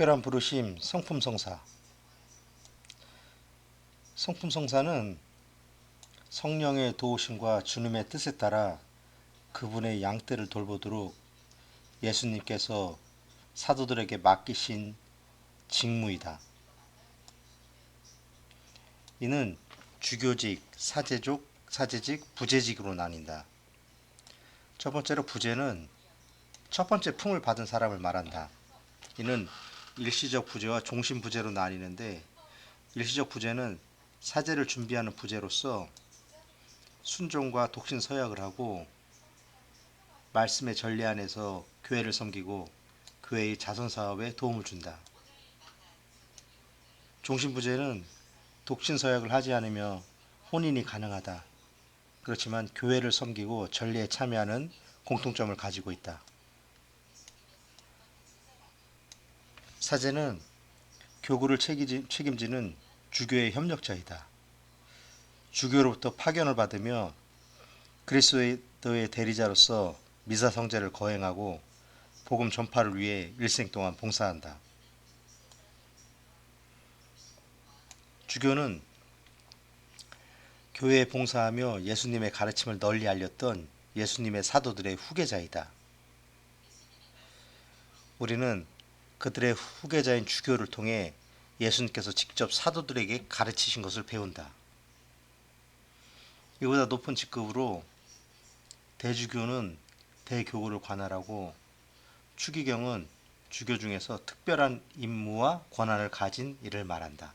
특별한 부르심 성품성사 성품성사는 성령의 도우심과 주님의 뜻에 따라 그분의 양떼를 돌보도록 예수님께서 사도들에게 맡기신 직무이다. 이는 주교직, 사제족, 사제직, 부재직으로 나뉜다. 첫 번째로 부재는 첫 번째 품을 받은 사람을 말한다. 이는 일시적 부재와 종신 부재로 나뉘는데 일시적 부재는 사제를 준비하는 부재로서 순종과 독신 서약을 하고 말씀의 전례 안에서 교회를 섬기고 교회의 자선 사업에 도움을 준다. 종신 부재는 독신 서약을 하지 않으며 혼인이 가능하다. 그렇지만 교회를 섬기고 전례에 참여하는 공통점을 가지고 있다. 사제는 교구를 책임지는 주교의 협력자이다. 주교로부터 파견을 받으며 그리스도의 대리자로서 미사 성제를 거행하고 복음 전파를 위해 일생 동안 봉사한다. 주교는 교회에 봉사하며 예수님의 가르침을 널리 알렸던 예수님의 사도들의 후계자이다. 우리는 그들의 후계자인 주교를 통해 예수님께서 직접 사도들에게 가르치신 것을 배운다. 이보다 높은 직급으로 대주교는 대교구를 관할하고 추기경은 주교 중에서 특별한 임무와 권한을 가진 이를 말한다.